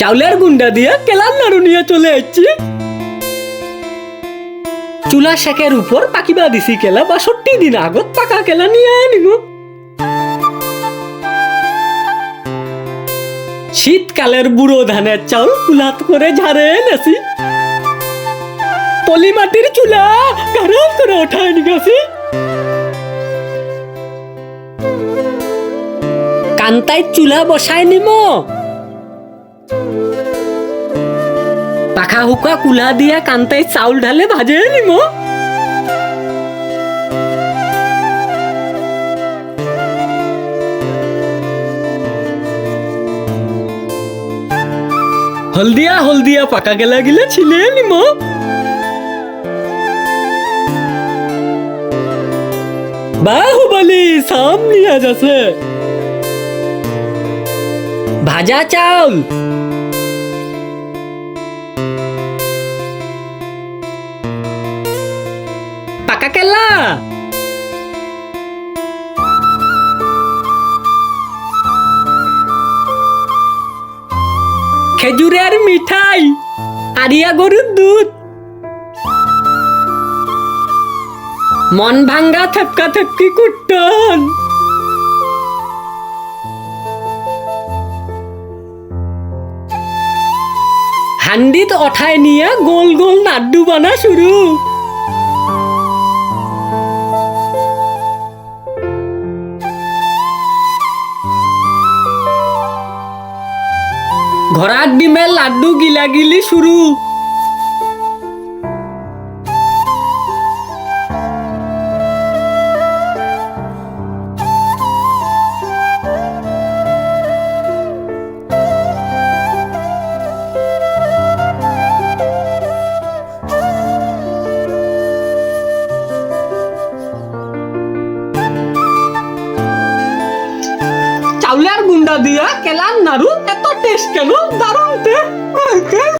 চাউলের গুন্ডা দিয়ে কেলার নাড়ু নিয়ে চলে এসছি। চুলা শেকের উপর পাকিবা দিছি কেলা, বাষট্টি দিন আগত পাকা কেলা নিয়ে আনিব শীতকালের বুড়ো ধানের চাউল কুলাত করে ঝাড়ে এনেছি। পলি মাটির চুলা গরম করে ওঠায় নিকাছি কান্তায় চুলা বসায় নিম। পাখা হুকা কুলা দিয়া কান্তায় চাউল ঢালে ভাজে নিম। হলদিয়া হলদিয়া পাকা গেলা গিলে ছিলে নিম। বাহুবলি সামনে আজ আছে ভাজা চাউল। পাকা কেলা খেজুরের মিঠাই, আরিয়া গরুর দুধ। মন ভাঙ্গা থেপকা থেপকি কুট্টন হান্ডিত অঠায় নিয়ে গোল গোল নাড্ডু বানা শুরু। ঘোড়ার ডিমের লাড্ডু গিলাগিলি শুরু। চাউলের গুন্ডা দিয়া কেলার নাড়ু এত টেস্ট কেন? দারুণ টেস্ট